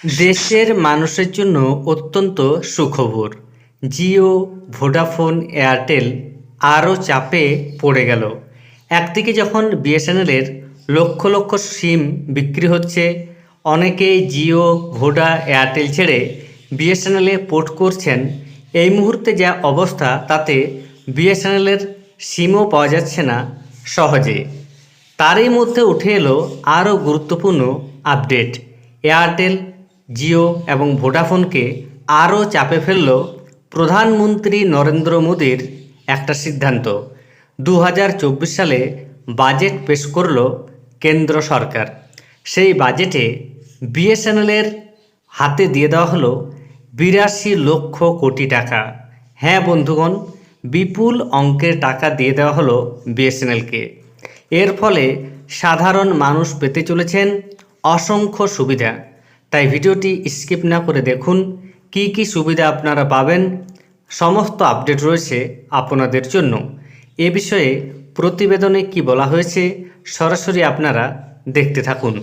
দেশের মানুষের জন্য অত্যন্ত সুখবর। জিও, ভোডাফোন, এয়ারটেল আরও চাপে পড়ে গেল। একদিকে যখন বিএসএনএলের লক্ষ লক্ষ সিম বিক্রি হচ্ছে, অনেকেই জিও, ভোডা, এয়ারটেল ছেড়ে বিএসএনএলে পোর্ট করছেন। এই মুহূর্তে যা অবস্থা, তাতে বিএসএনএলের সিমও পাওয়া যাচ্ছে না সহজে। তারই মধ্যে উঠে এলো আরও গুরুত্বপূর্ণ আপডেট। এয়ারটেল জিও এবং ভোডাফোনকে আরও চাপে ফেলল প্রধানমন্ত্রী নরেন্দ্র মোদীর একটা সিদ্ধান্ত। দু হাজার চব্বিশ সালে বাজেট পেশ করল কেন্দ্র সরকার। সেই বাজেটে বিএসএনএলের হাতে দিয়ে দেওয়া হলো বিরাশি লক্ষ কোটি টাকা। হ্যাঁ বন্ধুগণ, বিপুল অঙ্কের টাকা দিয়ে দেওয়া হলো বিএসএনএলকে। এর ফলে সাধারণ মানুষ পেতে চলেছেন অসংখ্য সুবিধা। তাই ভিডিওটি স্কিপ না করে দেখুন, কি কি সুবিধা আপনারা পাবেন, সমস্ত আপডেট রয়েছে আপনাদের জন্য। এ বিষয়ে প্রতিবেদনে কি বলা হয়েছে, সরাসরি আপনারা দেখতে থাকুন।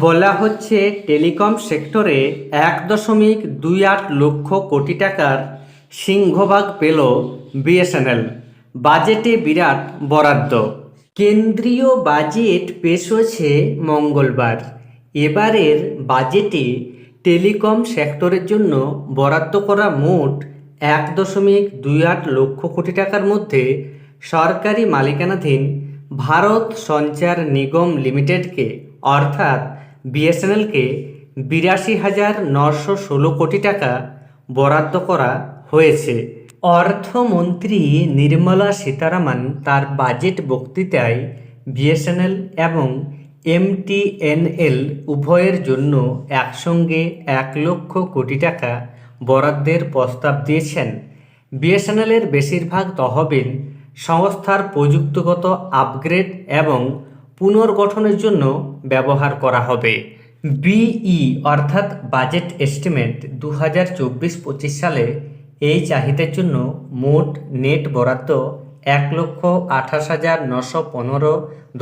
বলা হচ্ছে, টেলিকম সেক্টরে এক দশমিক দুই আট লক্ষ কোটি টাকার সিংহভাগ পেল বিএসএনএল। বাজেটে বিরাট বরাদ্দ। কেন্দ্রীয় বাজেট পেশ হয়েছে মঙ্গলবার। এবারের বাজেটে টেলিকম সেক্টরের জন্য বরাদ্দ করা মোট এক দশমিক দুই আট লক্ষ কোটি টাকার মধ্যে সরকারি মালিকানাধীন ভারত সঞ্চার নিগম লিমিটেডকে, অর্থাৎ বিএসএনএলকে, বিরাশি হাজার নশো ষোলো কোটি টাকা বরাদ্দ করা হয়েছে। অর্থমন্ত্রী নির্মলা সীতারামন তার বাজেট বক্তৃতায় বিএসএনএল এবং এমটিএনএল উভয়ের জন্য একসঙ্গে এক লক্ষ কোটি টাকা বরাদ্দের প্রস্তাব দিয়েছেন। বিএসএনএলের বেশিরভাগ তহবিল সংস্থার প্রযুক্তিগত আপগ্রেড এবং পুনর্গঠনের জন্য ব্যবহার করা হবে। বিই অর্থাৎ বাজেট এস্টিমেট দু হাজার চব্বিশ পঁচিশ সালে এই চাহিদার জন্য মোট নেট বরাদ্দ এক লক্ষ আঠাশ হাজার নশো পনেরো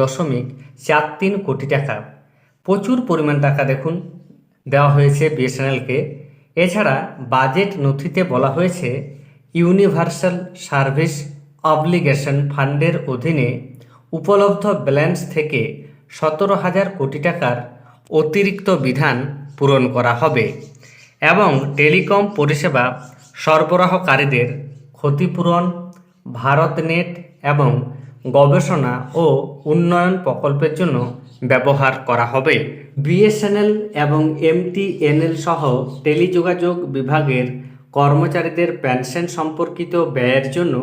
দশমিক চার তিন কোটি টাকা। প্রচুর পরিমাণ টাকা দেখুন দেওয়া হয়েছে বিএসএনএলকে। এছাড়া বাজেট নথিতে বলা হয়েছে, ইউনিভার্সাল সার্ভিস অবলিগেশন ফান্ডের অধীনে উপলব্ধ ব্যালেন্স থেকে সতেরো হাজার কোটি টাকার অতিরিক্ত বিধান পূরণ করা হবে এবং টেলিকম পরিষেবা সরবরাহকারীদের ক্ষতিপূরণ ভারতনেট এবং গবেষণা ও উন্নয়ন প্রকল্পের জন্য ব্যবহার করা হবে। বিএসএনএল এবং এমটিএনএল সহ টেলিযোগাযোগ বিভাগের কর্মচারীদের পেনশন সম্পর্কিত ব্যয়ের জন্য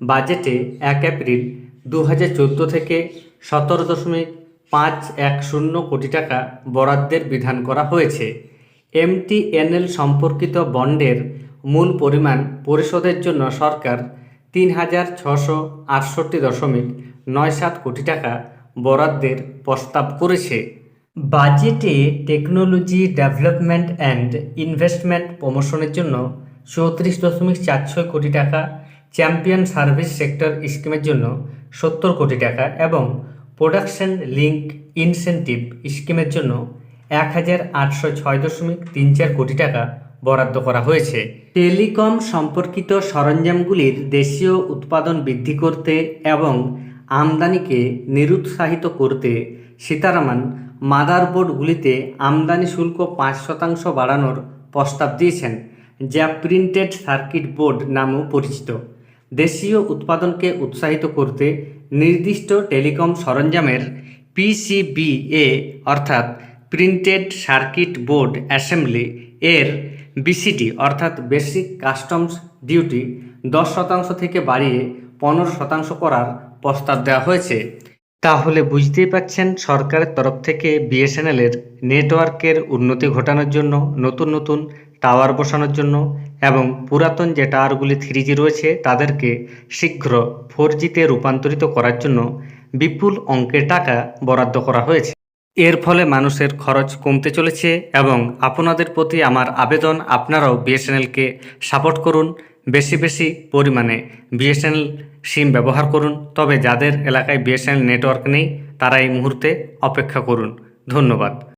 বাজেটে এক এপ্রিল দু হাজার চোদ্দ থেকে সতেরো দশমিক পাঁচ এক শূন্য কোটি টাকা বরাদ্দের বিধান করা হয়েছে। এমটিএনএল সম্পর্কিত বন্ডের মূল পরিমাণ পরিশোধের জন্য সরকার তিন হাজার ছশো আটষট্টি দশমিক নয় সাত কোটি টাকা বরাদ্দের প্রস্তাব করেছে। বাজেটে টেকনোলজি ডেভেলপমেন্ট অ্যান্ড ইনভেস্টমেন্ট প্রমোশনের জন্য চৌত্রিশ দশমিক চার ছয় কোটি টাকা, চ্যাম্পিয়ন সার্ভিস সেক্টর স্কিমের জন্য সত্তর কোটি টাকা এবং প্রোডাকশন লিঙ্ক ইনসেন্টিভ স্কিমের জন্য এক হাজার আটশো ছয় দশমিক তিন চার কোটি টাকা বরাদ্দ করা হয়েছে। টেলিকম সম্পর্কিত সরঞ্জামগুলির দেশীয় উৎপাদন বৃদ্ধি করতে এবং আমদানিকে নিরুৎসাহিত করতে সীতারামন মাদারবোর্ডগুলিতে আমদানি শুল্ক পাঁচ শতাংশ বাড়ানোর প্রস্তাব দিয়েছেন, যা প্রিন্টেড সার্কিট বোর্ড নামেও পরিচিত। দেশীয় উৎপাদনকে উৎসাহিত করতে নির্দিষ্ট টেলিকম সরঞ্জামের পিসিবিএ অর্থাৎ প্রিন্টেড সার্কিট বোর্ড অ্যাসেম্বলি, এর বিসিডি অর্থাৎ বেসিক কাস্টমস ডিউটি দশ শতাংশ থেকে বাড়িয়ে পনেরো শতাংশ করার প্রস্তাব দেওয়া হয়েছে। তাহলে বুঝতেই পাচ্ছেন সরকারের তরফ থেকে বিএসএনএলের নেটওয়ার্কের উন্নতি ঘটানোর জন্য, নতুন নতুন টাওয়ার বসানোর জন্য এবং পুরাতন যে টাওয়ারগুলি থ্রি জি রয়েছে, তাদেরকে শীঘ্র ফোর জিতে রূপান্তরিত করার জন্য বিপুল অঙ্কের টাকা বরাদ্দ করা হয়েছে। এর ফলে মানুষের খরচ কমতে চলেছে এবং আপনাদের প্রতি আমার আবেদন আপনারাও বিএসএনএলকে সাপোর্ট করুন, বেশি বেশি পরিমাণে বিএসএনএল সিম ব্যবহার করুন। তবে যাদের এলাকায় বিএসএনএল নেটওয়ার্ক নেই, তারা এই মুহূর্তে অপেক্ষা করুন। ধন্যবাদ।